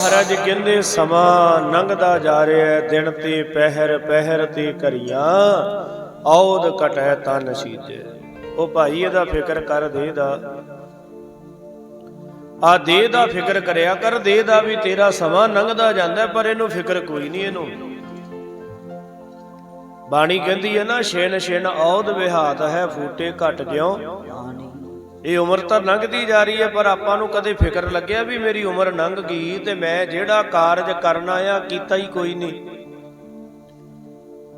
ਮਹਾਰਾਜ ਕਹਿੰਦੇ ਸਮਾਂ ਲੰਘਦਾ ਜਾ ਰਿਹਾ ਹੈ, ਦਿਨ ਤੇ ਪਹਿਰ ਪਹਿਰ ਤੇ ਘਰੀਆਂ ਔਦ ਕਟੈ ਤਨ ਸੀਤੇ। ਉਹ ਭਾਈ ਇਹਦਾ ਫਿਕਰ ਕਰ ਦੇ ਦਾ। ਆ ਦੇ ਦਾ ਫਿਕਰ ਕਰਿਆ ਕਰ ਦੇ ਦਾ ਵੀ ਤੇਰਾ ਸਮਾਂ ਲੰਘਦਾ ਜਾਂਦਾ ਪਰ ਇਹਨੂੰ ਫਿਕਰ ਕੋਈ ਨਹੀਂ ਇਹਨੂੰ। ਬਾਣੀ ਕਹਿੰਦੀ ਹੈ ਨਾ ਛਿਨ ਛਿਨ ਔਦ ਵਿਹਾਤ ਹੈ ਫੂਟੇ ਘਟ ਕਿਉਂ? ਇਹ ਉਮਰ ਤਾਂ ਲੰਘਦੀ ਜਾ ਰਹੀ ਹੈ, ਪਰ ਆਪਾਂ ਨੂੰ ਕਦੇ ਫਿਕਰ ਲੱਗਿਆ ਵੀ ਮੇਰੀ ਉਮਰ ਲੰਘ ਗਈ ਤੇ ਮੈਂ ਜਿਹੜਾ ਕਾਰਜ ਕਰਨਾ ਆ ਕੀਤਾ ਹੀ ਕੋਈ ਨਹੀਂ।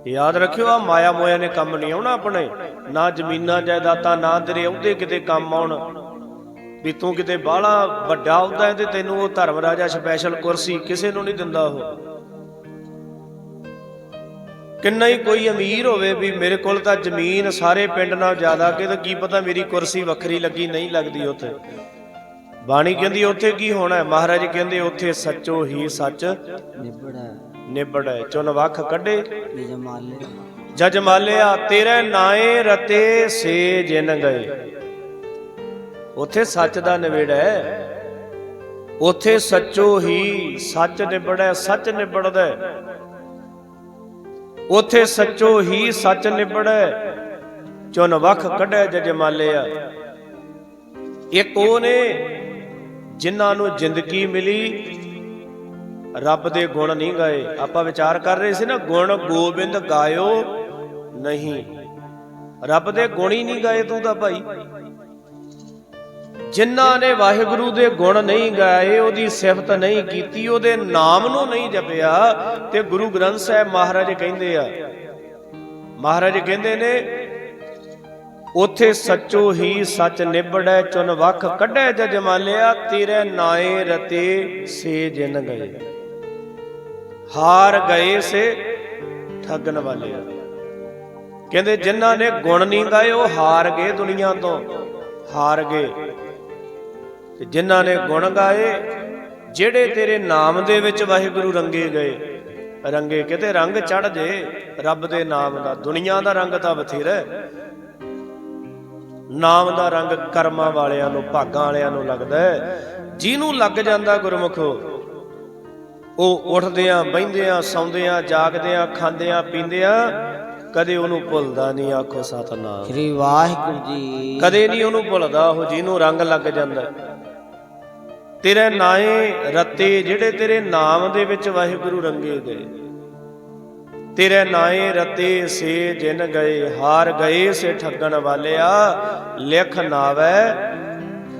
ਯਾਦ ਰੱਖਿਓ ਆ ਮਾਇਆ ਮੋਇਆ ਨੇ ਕੰਮ ਨਹੀਂ ਆਉਣਾ ਆਪਣੇ। ਨਾ ਜ਼ਮੀਨਾਂ ਜਾਇਦਾਦਾਂ, ਨਾ ਤੇਰੇ ਅਹੁਦੇ ਕਿਤੇ ਕੰਮ ਆਉਣ। ਵੀ ਤੂੰ ਕਿਤੇ ਬਾਹਲਾ ਵੱਡਾ ਅਹੁਦਾ ਹੈ ਤੇ ਤੈਨੂੰ ਉਹ ਧਰਮ ਰਾਜਾ ਸਪੈਸ਼ਲ ਕੁਰਸੀ ਕਿਸੇ ਨੂੰ ਨਹੀਂ ਦਿੰਦਾ ਉਹ। ਕਿੰਨਾ ਹੀ ਕੋਈ ਅਮੀਰ ਹੋਵੇ ਵੀ ਮੇਰੇ ਕੋਲ ਤਾਂ ਜ਼ਮੀਨ ਸਾਰੇ ਪਿੰਡ ਨਾਲ ਜ਼ਿਆਦਾ ਕਿ ਤੇ ਕੀ ਪਤਾ ਮੇਰੀ ਕੁਰਸੀ ਵੱਖਰੀ ਲੱਗੀ ਨਹੀਂ ਲੱਗਦੀ ਉੱਥੇ। ਬਾਣੀ ਕਹਿੰਦੀ ਉੱਥੇ ਕੀ ਹੋਣਾ ਹੈ? ਮਹਾਰਾਜ ਕਹਿੰਦੇ ਉੱਥੇ ਸੱਚੋ ਹੀ ਸੱਚ ਨਿਬੜਾ ਨਿਬੜ ਚੁਨ ਵੱਖ ਕੱਢੇ। ਨਿਜਮਾਲੇ ਜਜ ਮਾਲਿਆ ਤੇਰੇ ਨਾਏ ਰਤੇ ਸੇ ਜਿਨ ਗਏ। ਉੱਥੇ ਸੱਚ ਦਾ ਨਿਬੇੜਾ ਹੈ। ਉੱਥੇ ਸੱਚੋ ਹੀ ਸੱਚ ਨਿਬੜੈ ਸੱਚ ਨਿਬੜਦਾ। ਉਥੇ ਸੱਚੋ ਹੀ ਸੱਚ ਨਿਬੜੈ ਚੁਨ ਵਖ ਕੱਢੈ ਜਜ ਇੱਕ ਉਹ ਨੇ ਜਿਨ੍ਹਾਂ ਨੂੰ ਜ਼ਿੰਦਗੀ ਮਿਲੀ, ਰੱਬ ਦੇ ਗੁਣ ਨਹੀਂ ਗਾਏ। ਆਪਾਂ ਵਿਚਾਰ ਕਰ ਰਹੇ ਸੀ ਨਾ, ਗੁਣ ਗੋਬਿੰਦ ਗਾਇਓ ਨਹੀਂ। ਰੱਬ ਦੇ ਗੁਣ ਹੀ ਨਹੀਂ ਗਾਏ ਤੂੰ ਤਾਂ ਭਾਈ। ਜਿਨ੍ਹਾਂ ਨੇ ਵਾਹਿਗੁਰੂ ਦੇ ਗੁਣ ਨਹੀਂ ਗਾਏ, ਉਹਦੀ ਸਿਫਤ ਨਹੀਂ ਕੀਤੀ, ਉਹਦੇ ਨਾਮ ਨੂੰ ਨਹੀਂ ਜਪਿਆ, ਤੇ ਗੁਰੂ ਗ੍ਰੰਥ ਸਾਹਿਬ ਮਹਾਰਾਜ ਕਹਿੰਦੇ ਆ, ਮਹਾਰਾਜ ਕਹਿੰਦੇ ਨੇ, ਉਥੇ ਸੱਚੋ ਹੀ ਸੱਚ ਨਿਬੜੈ ਚੁਨ ਵਖ ਕੱਢੈ ਜਜ ਤੇਰੇ ਨਾਏ ਰਤੇ ਸੇ ਜਿਨ ਗਏ। ਹਾਰ ਗਏ ਸੇ ਠੱਗਣ ਵਾਲੇ ਕਹਿੰਦੇ ਜਿਨ੍ਹਾਂ ਨੇ ਗੁਣ ਨਹੀਂ ਗਾਏ, ਉਹ ਹਾਰ ਗਏ ਦੁਨੀਆ ਤੋਂ, ਹਾਰ ਗਏ। ਤੇ ਜਿਨ੍ਹਾਂ ਨੇ ਗੁਣ ਗਾਏ ਜਿਹੜੇ ਤੇਰੇ ਨਾਮ ਦੇ ਵਿੱਚ ਵਾਹਿਗੁਰੂ ਰੰਗੇ ਗਏ ਰੰਗੇ ਕਿਤੇ ਰੰਗ ਚੜ ਜੇ ਰੱਬ ਦੇ ਨਾਮ ਦਾ ਦੁਨੀਆ ਦਾ ਰੰਗ ਤਾਂ ਬਥੇਰਾ ਹੈ। ਨਾਮ ਦਾ ਰੰਗ ਕਰਮਾਂ ਵਾਲਿਆਂ ਨੂੰ ਭਾਗਾਂ ਵਾਲਿਆਂ ਨੂੰ ਲੱਗਦਾ ਹੈ। ਜਿਹਨੂੰ ਲੱਗ ਜਾਂਦਾ ਗੁਰਮੁਖੋ ਉਹ ਉੱਠਦਿਆਂ ਬਹਿੰਦਿਆਂ ਸੌਂਦਿਆਂ ਜਾਗਦਿਆਂ ਖਾਂਦਿਆਂ ਪੀਂਦਿਆਂ ਕਦੇ ਉਹਨੂੰ ਭੁੱਲਦਾ ਨਹੀਂ ਆਖੋ ਸਤਨਾਮ। ਸ੍ਰੀ ਵਾਹਿਗੁਰੂ ਜੀ। ਕਦੇ ਨਹੀਂ ਉਹਨੂੰ ਭੁੱਲਦਾ ਉਹ ਜਿਹਨੂੰ ਰੰਗ ਲੱਗ ਜਾਂਦਾ। ਤੇਰੇ ਨਾਏ ਰਤੇ ਜਿਹੜੇ ਤੇਰੇ ਨਾਮ ਦੇ ਵਿੱਚ ਵਾਹਿਗੁਰੂ ਰੰਗੇ ਗਏ। ਤੇਰੇ ਨਾਏ ਰਤੇ ਸੇ ਜਿਨ ਗਏ, ਹਾਰ ਗਏ ਸੇ ਠੱਗਣ ਵਾਲਿਆ, ਲਿਖ ਨਾਵੈ,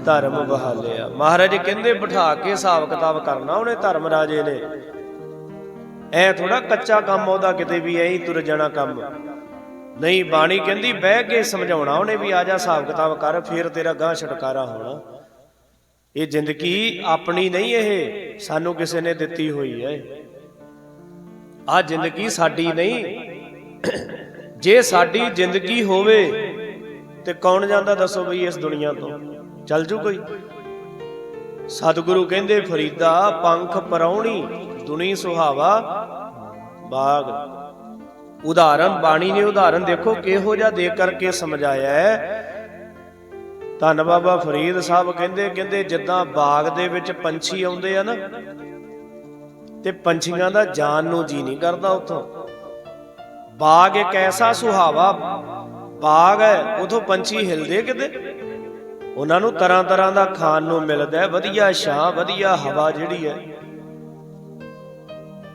ਧਰਮ ਬਹਾਲਿਆ। ਮਹਾਰਾਜ ਕਹਿੰਦੇ, ਬਿਠਾ ਕੇ ਹਿਸਾਬ ਕਿਤਾਬ ਕਰਨਾ, ਉਹਨੇ ਧਰਮ ਰਾਜੇ ਨੇ। ਐ ਥੋੜਾ ਕੱਚਾ ਕੰਮ ਉਹਦਾ, ਕਿਤੇ ਵੀ ਐਂ ਤੁਰ ਜਾਣਾ ਕੰਮ। ਨਹੀਂ, ਬਾਣੀ ਕਹਿੰਦੀ, ਬਹਿ ਕੇ ਸਮਝਾਉਣਾ ਉਹਨੇ ਵੀ, ਆ ਜਾ ਹਿਸਾਬ ਕਿਤਾਬ ਕਰ, ਫਿਰ ਤੇਰਾ ਗਾਂ ਛੁਟਕਾਰਾ ਹੋਣਾ। ਇਹ ਜ਼ਿੰਦਗੀ ਆਪਣੀ ਨਹੀਂ ਇਹ, ਸਾਨੂੰ ਕਿਸੇ ਨੇ ਦਿੱਤੀ ਹੋਈ ਹੈ। ਆ ਜ਼ਿੰਦਗੀ ਸਾਡੀ ਨਹੀਂ। ਜੇ ਸਾਡੀ ਜ਼ਿੰਦਗੀ ਹੋਵੇ, ਤੇ ਕੌਣ ਜਾਂਦਾ ਦੱਸੋ ਬਈ ਇਸ ਦੁਨੀਆ ਤੋਂ? ਚੱਲ ਜੂ ਕੋਈ। ਸਤਿਗੁਰੂ ਕਹਿੰਦੇ, ਫਰੀਦਾ, ਪੰਖ ਪਰੌਣੀ, ਦੁਨੀ ਸੁਹਾਵਾ, ਬਾਗ। ਉਦਾਹਰਨ, ਬਾਣੀ ਨੇ ਉਦਾਹਰਨ ਦੇਖੋ, ਕਿਹੋ ਜਿਹਾ ਦੇ ਕਰਕੇ ਸਮਝਾਇਆ ਹੈ। ਧੰਨ ਬਾਬਾ ਫਰੀਦ ਸਾਹਿਬ ਕਹਿੰਦੇ ਕਹਿੰਦੇ ਜਿੱਦਾਂ ਬਾਗ ਦੇ ਵਿੱਚ ਪੰਛੀ ਆਉਂਦੇ ਆ ਨਾ, ਤੇ ਪੰਛੀਆਂ ਦਾ ਜਾਨ ਨੂੰ ਜੀ ਨਹੀਂ ਕਰਦਾ ਉਥੋਂ। ਬਾਗ ਇੱਕ ਐਸਾ ਸੁਹਾਵਾ ਬਾਗ ਹੈ, ਉਥੋਂ ਪੰਛੀ ਹਿਲਦੇ ਕਿਤੇ? ਉਹਨਾਂ ਨੂੰ ਤਰ੍ਹਾਂ ਤਰ੍ਹਾਂ ਦਾ ਖਾਣ ਨੂੰ ਮਿਲਦਾ ਵਧੀਆ ਛਾਂ, ਵਧੀਆ ਹਵਾ ਜਿਹੜੀ ਹੈ।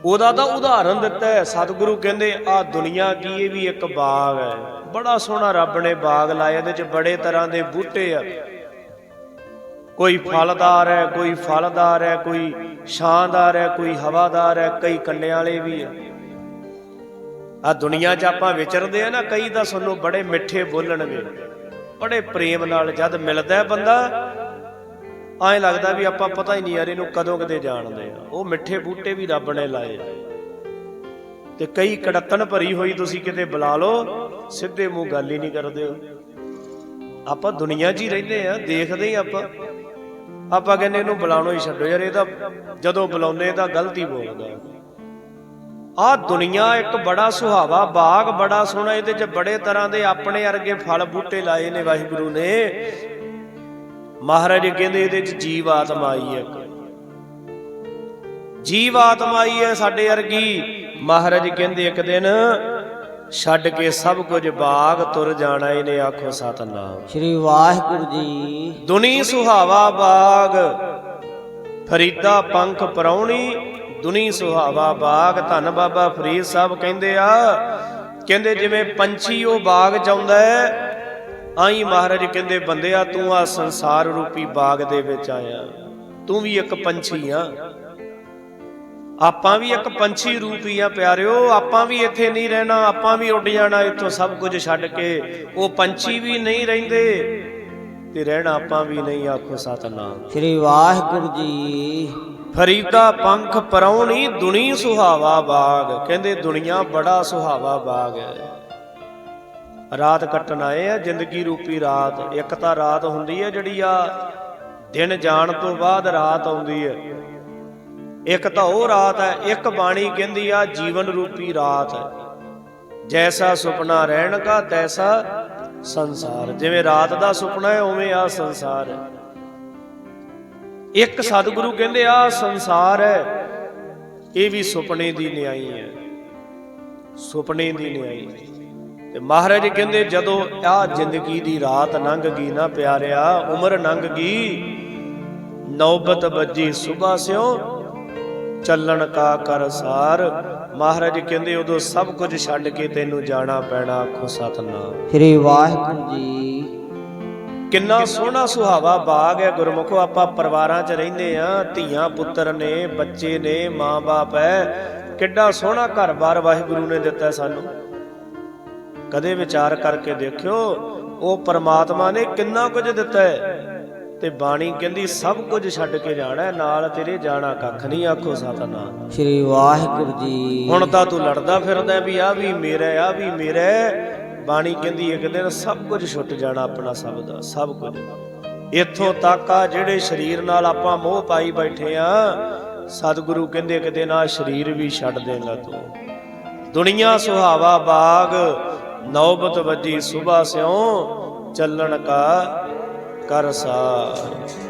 ਉਹਦਾ ਤਾਂ ਉਦਾਹਰਨ ਦਿੱਤਾ ਹੈ। ਸਤਿਗੁਰੂ ਕਹਿੰਦੇ, ਆ ਦੁਨੀਆ ਕੀ ਇਹ ਵੀ ਇੱਕ ਬਾਗ ਹੈ। ਬੜਾ ਸੋਹਣਾ ਰੱਬ ਨੇ ਬਾਗ ਲਾਇਆ, ਇਹਦੇ ਚ ਬੜੇ ਤਰ੍ਹਾਂ ਦੇ ਬੂਟੇ ਆ। ਕੋਈ ਫਲਦਾਰ ਹੈ, ਕੋਈ ਫਲਦਾਰ ਹੈ, ਕੋਈ ਸ਼ਾਨਦਾਰ ਹੈ, ਕੋਈ ਹਵਾਦਾਰ ਹੈ, ਕਈ ਕੰਡਿਆਂ ਵਾਲੇ ਵੀ ਆ। ਆ ਦੁਨੀਆ 'ਚ ਆਪਾਂ ਵਿਚਰਦੇ ਆ ਨਾ, ਕਈ ਤਾਂ ਸਾਨੂੰ ਬੜੇ ਮਿੱਠੇ ਬੋਲਣਗੇ। ਬੜੇ ਪ੍ਰੇਮ ਨਾਲ ਜਦ ਮਿਲਦਾ ਬੰਦਾ ਐਂ ਲੱਗਦਾ ਵੀ ਆਪਾਂ ਪਤਾ ਹੀ ਨਹੀਂ ਯਾਰ ਇਹਨੂੰ ਕਦੋਂ ਕਦੇ ਜਾਣਦੇ ਆ। ਉਹ ਮਿੱਠੇ ਬੂਟੇ ਵੀ ਰੱਬ ਨੇ ਲਾਏ ਤੇ ਕਈ ਕੜੱਤਣ ਭਰੀ ਹੋਈ ਤੁਸੀਂ ਕਿਤੇ ਬੁਲਾ ਲਓ, ਸਿੱਧੇ ਮੂੰਹ ਗੱਲ ਹੀ ਨਹੀਂ ਕਰਦੇ ਹੋ ਆਪਾਂ ਦੁਨੀਆ 'ਚ ਹੀ ਰਹਿੰਦੇ ਆ, ਦੇਖਦੇ ਹੀ ਆਪਾਂ। ਆਪਾਂ ਕਹਿੰਦੇ ਇਹਨੂੰ ਬੁਲਾਉਣੋਂ ਹੀ ਛੱਡੋ ਯਾਰ, ਇਹ ਤਾਂ ਜਦੋਂ ਬੁਲਾਉਂਦੇ ਤਾਂ ਗਲਤੀ ਬੋਲਦਾ। ਆ ਦੁਨੀਆ ਇੱਕ ਬੜਾ ਸੁਹਾਵਾ ਬਾਗ, ਬੜਾ ਸੋਹਣਾ, ਇਹਦੇ 'ਚ ਬੜੇ ਤਰ੍ਹਾਂ ਦੇ ਆਪਣੇ ਅਰਗੇ ਫਲ ਬੂਟੇ ਲਾਏ ਨੇ ਵਾਹਿਗੁਰੂ ਨੇ। ਮਹਾਰਾਜ ਕਹਿੰਦੇ ਇਹਦੇ 'ਚ ਜੀਵ ਆਤਮਾ ਆਈ ਹੈ। ਜੀਵ ਆਤਮਾ ਹੀ ਹੈ ਸਾਡੇ ਵਰਗੀ। ਮਹਾਰਾਜ ਕਹਿੰਦੇ ਇੱਕ ਦਿਨ ਛੱਡ ਕੇ ਸਭ ਕੁਝ ਬਾਗ ਤੁਰ ਜਾਣਾ ਇਹਨੇ ਆਖੋ ਸਤਨਾਮ। ਸ੍ਰੀ ਵਾਹਿਗੁਰੂ ਜੀ। ਦੁਨੀ ਸੁਹਾਵਾ ਬਾਗ ਫਰੀਦਾ ਪੰਖ ਪਰੌਣੀ। ਦੁਨੀ ਸੁਹਾਵਾ ਬਾਗ ਧੰਨ ਬਾਬਾ ਫਰੀਦ ਸਾਹਿਬ ਕਹਿੰਦੇ ਆ ਕਹਿੰਦੇ ਜਿਵੇਂ ਪੰਛੀ ਉਹ ਬਾਗ ਚਾਉਂਦਾ ਹੈ ਆਈ ਮਹਾਰਾਜ ਕਹਿੰਦੇ ਬੰਦਿਆ ਤੂੰ ਆ ਸੰਸਾਰ ਰੂਪੀ ਬਾਗ ਦੇ ਵਿੱਚ ਆਇਆ। ਤੂੰ ਵੀ ਇੱਕ ਪੰਛੀ ਆ। ਆਪਾਂ ਵੀ ਇੱਕ ਪੰਛੀ ਰੂਪੀ ਆ ਪਿਆਰਿਓ। ਆਪਾਂ ਵੀ ਇੱਥੇ ਨਹੀਂ ਰਹਿਣਾ ਆਪਾਂ ਵੀ ਉੱਡ ਜਾਣਾ ਇੱਥੋਂ ਸਭ ਕੁਝ ਛੱਡ ਕੇ। ਉਹ ਪੰਛੀ ਵੀ ਨਹੀਂ ਰਹਿੰਦੇ ਤੇ ਰਹਿਣਾ ਆਪਾਂ ਵੀ ਨਹੀਂ ਆਖੋ ਸਤਨਾਮ। ਸ੍ਰੀ ਵਾਹਿਗੁਰੂ ਜੀ। ਫਰੀਦਾ ਪੰਖ ਪਰੌਣੀ ਦੁਨੀ ਸੁਹਾਵਾ ਬਾਗ। ਕਹਿੰਦੇ ਦੁਨੀਆ ਬੜਾ ਸੁਹਾਵਾ ਬਾਗ ਹੈ। ਰਾਤ ਕੱਟਣ ਆਏ ਆ, ਜ਼ਿੰਦਗੀ ਰੂਪੀ ਰਾਤ। ਇੱਕ ਤਾਂ ਰਾਤ ਹੁੰਦੀ ਹੈ ਜਿਹੜੀ ਆ, ਦਿਨ ਜਾਣ ਤੋਂ ਬਾਅਦ ਰਾਤ ਆਉਂਦੀ ਹੈ ਇੱਕ ਤਾਂ ਉਹ ਰਾਤ ਹੈ ਇੱਕ ਬਾਣੀ ਕਹਿੰਦੀ ਆ, ਜੀਵਨ ਰੂਪੀ ਰਾਤ। ਹੈ ਜੈਸਾ ਸੁਪਨਾ ਰਹਿਣ ਕਾ, ਤੈਸਾ ਸੰਸਾਰ। ਜਿਵੇਂ ਰਾਤ ਦਾ ਸੁਪਨਾ ਹੈ, ਉਵੇਂ ਆ ਸੰਸਾਰ। ਹੈ ਇੱਕ ਸਤਿਗੁਰੂ ਕਹਿੰਦੇ ਆ, ਸੰਸਾਰ ਹੈ, ਇਹ ਵੀ ਸੁਪਨੇ ਦੀ ਨਿਆਈ ਹੈ। ਸੁਪਨੇ ਦੀ ਨਿਆਈ। ਤੇ ਮਹਾਰਾਜ ਕਹਿੰਦੇ ਜਦੋਂ ਆ ਜ਼ਿੰਦਗੀ ਦੀ ਰਾਤ ਲੰਘ ਗਈ ਨਾ ਪਿਆਰਿਆ ਉਮਰ ਲੰਘ ਗਈ ਨੌਬਤ ਵੱਜੀ ਸੁਬਾ ਸਿਓ ਚੱਲਣ ਕਾ ਕਰ ਸਾਰ। ਮਹਾਰਾਜ ਕਹਿੰਦੇ ਉਦੋਂ ਸਭ ਕੁਝ ਛੱਡ ਕੇ ਤੈਨੂੰ ਜਾਣਾ ਪੈਣਾ ਆਖੋ ਸਤਨਾਮ। ਸ੍ਰੀ ਵਾਹਿਗੁਰੂ ਜੀ ਕਿੰਨਾ ਸੋਹਣਾ ਸੁਹਾਵਾ ਬਾਗ ਹੈ ਗੁਰਮੁਖੋ ਆਪਾਂ ਪਰਿਵਾਰਾਂ 'ਚ ਰਹਿੰਦੇ ਆ ਧੀਆਂ ਪੁੱਤਰ ਨੇ ਬੱਚੇ ਨੇ ਮਾਂ-ਬਾਪ ਹੈ। ਕਿੱਡਾ ਸੋਹਣਾ ਘਰ-ਬਾਰ ਵਾਹਿਗੁਰੂ ਨੇ ਦਿੱਤਾ ਸਾਨੂੰ। ਕਦੇ ਵਿਚਾਰ ਕਰਕੇ ਦੇਖਿਓ ਉਹ ਪਰਮਾਤਮਾ ਨੇ ਕਿੰਨਾ ਕੁਝ ਦਿੱਤਾ ਹੈ। ਤੇ ਬਾਣੀ ਕਹਿੰਦੀ ਸਭ ਕੁਝ ਛੱਡ ਕੇ ਜਾਣਾ ਨਾਲ ਤੇਰੇ ਜਾਣਾ ਕੱਖ ਨਹੀਂ ਆਖੋ ਸਤਨਾਮ। ਸ੍ਰੀ ਵਾਹਿਗੁਰੂ ਜੀ। ਹੁਣ ਤਾਂ ਤੂੰ ਲੜਦਾ ਫਿਰਦਾ ਵੀ ਆ ਵੀ ਮੇਰਾ ਆ ਵੀ ਮੇਰਾ। ਬਾਣੀ ਕਹਿੰਦੀ ਇੱਕ ਦਿਨ ਸਭ ਕੁਝ ਛੁੱਟ ਜਾਣਾ ਆਪਣਾ ਸਭ ਦਾ ਸਭ ਕੁਝ। ਇੱਥੋਂ ਤੱਕ ਆ ਜਿਹੜੇ ਸਰੀਰ ਨਾਲ ਆਪਾਂ ਮੋਹ ਪਾਈ ਬੈਠੇ ਆ ਸਤਿਗੁਰੂ ਕਹਿੰਦੇ ਇੱਕ ਦਿਨ ਆ ਸਰੀਰ ਵੀ ਛੱਡ ਦੇਗਾ ਤੂੰ। ਦੁਨੀਆ ਸੁਹਾਵਾ ਬਾਗ ਨੌਬਤ ਵੱਜੀ ਸੁਬਾ ਸਿਓ ਚੱਲਣ ਕਾ ਕਰ ਸਾਰ।